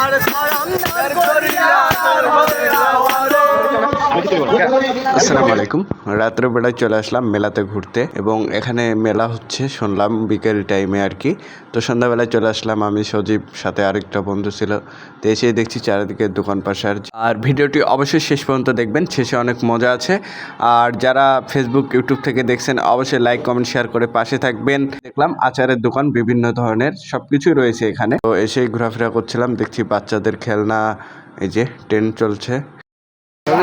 আমার সারান্দার করিয়া আসসালামু আলাইকুম। রাত্রে বেলায় চলে আসলাম মেলাতে ঘুরতে এবং এখানে মেলা হচ্ছে, শুনলাম বিকেল টাইমে আর কি। তো সন্ধ্যাবেলায় চলে আসলাম আমি, সজীব, সাথে আরেকটা বন্ধু ছিল। তো এসে দেখছি চারিদিকে দোকান পাশার আর ভিডিওটি অবশ্যই শেষ পর্যন্ত দেখবেন, শেষে অনেক মজা আছে। আর যারা ফেসবুক ইউটিউব থেকে দেখছেন, অবশ্যই লাইক কমেন্ট শেয়ার করে পাশে থাকবেন। দেখলাম আচারের দোকান, বিভিন্ন ধরনের সব কিছুই রয়েছে এখানে। তো এসেই ঘোরাফেরা করছিলাম, দেখছি বাচ্চাদের খেলনা, এই যে ট্রেন চলছে।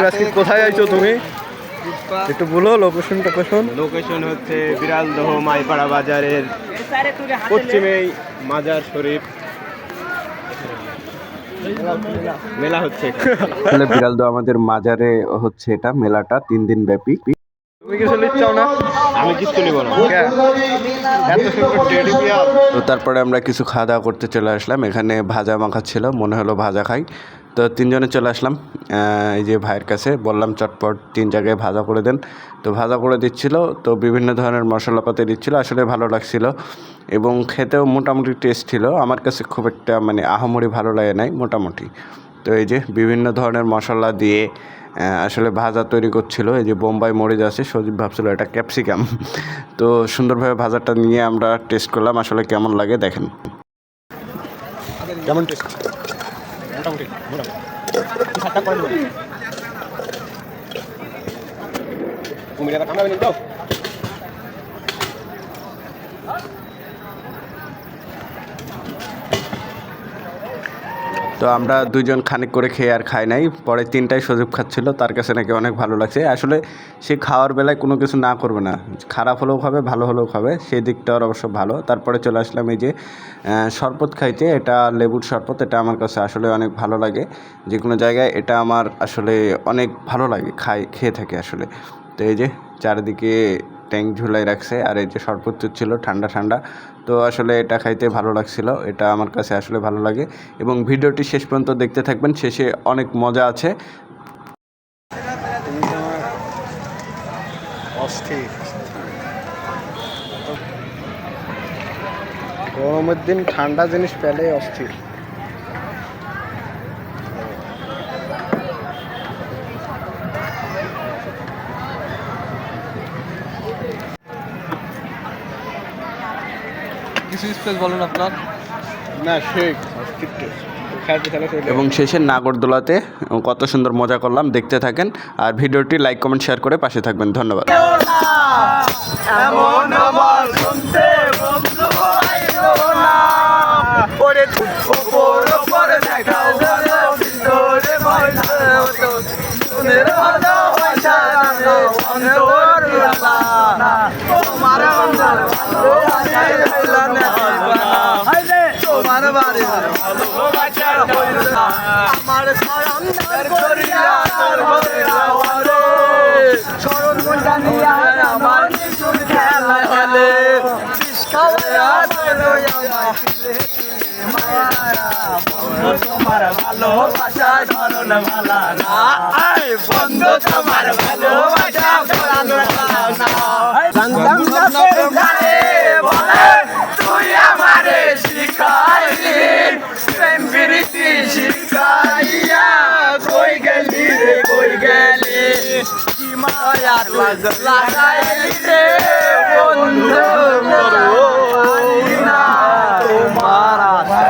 আজকে কোথায় আইছো তুমি? একটু বলো লোকেশন টোকেশন। লোকেশন হচ্ছে বিড়ালদহ মাইপাড়া বাজারের পশ্চিমেই মাজার শরীফ। মেলা হচ্ছে। আসলে বিড়ালদো আমাদের মাজারে হচ্ছে এটা মেলাটা তিন দিন ব্যাপী। তো তারপরে আমরা কিছু খাওয়া দাওয়া করতে চলে আসলাম। এখানে ভাজা মাখা ছিল মনে হলো ভাজা খাই। তো তিনজনে চলে আসলাম। এই যে ভাইয়ের কাছে বললাম, চটপট তিন জায়গায় ভাজা করে দেন। তো ভাজা করে দিচ্ছিল, তো বিভিন্ন ধরনের মশলাপাতি দিচ্ছিল, আসলে ভালো লাগছিল এবং খেতেও মোটামুটি টেস্ট ছিল। আমার কাছে খুব একটা মানে আহামরি ভালো লাগে নাই, মোটামুটি। তো এই যে বিভিন্ন ধরনের মশলা দিয়ে আসলে ভাজা তৈরি করছিল। এই যে বোম্বাই মরিচ আছে, সজীব ভাবছিল এটা ক্যাপসিকাম তো সুন্দরভাবে ভাজাটা নিয়ে আমরা টেস্ট করলাম, আসলে কেমন লাগে দেখেন। কেমন টেস্ট মোটামুটি মোটামুটি। সাতটা করে দেবো। কুমিরা কামড়া বেরিয়ে দাও তো আমরা দুজন খানিক করে খেয়ে আর খাই নাই। পরে তিনটায় সুযোগ খাচ্ছিল, তার কাছে নাকি অনেক ভালো লাগছে। আসলে সে খাওয়ার বেলায় কোনো কিছু না করবে না। খারাপ হলেও খাবে, ভালো হলেও খাবে, সেই দিকটা অবশ্য ভালো। তারপরে চলে আসলাম এই যে শরবত খাইতে। এটা লেবুর শরবত, এটা আমার কাছে আসলে অনেক ভালো লাগে। যে কোনো জায়গায় এটা আমার আসলে অনেক ভালো লাগে খাই, খেয়ে থাকে আসলে। তো এই যে, চারিদিকে ট্যাঙ্ক ঝুলাই রাখছে, আর এই যে শরবত ছিল ঠান্ডা ঠান্ডা। তো আসলে এটা খাইতে ভালো লাগছিল, এটা আমার কাছে আসলে ভালো লাগে। এবং ভিডিওটি শেষ পর্যন্ত দেখতে থাকবেন, শেষে অনেক মজা আছে। গরমের দিন ঠান্ডা জিনিস পেলে অস্থির। কিছু স্পেস বলুন আপনার? না শেখ এবং শেষে নাগরদোলাতে কত সুন্দর মজা করলাম দেখতে থাকেন। আর ভিডিওটি লাইক কমেন্ট শেয়ার করে পাশে থাকবেন। ধন্যবাদ। এমন ভালোবাসা আমার সারান্দার করিয়া তোর শরণ নিয়া আমার নিশুর খেলা ছিলে মায়ারা বন্ধু তোমার ভালোবাসা শরণ ভালা না আয় বন্ধু তোমার ভালোবাসা কি মায়ার লাগ লাগাইলি রে বন্ধু না তোমার আশা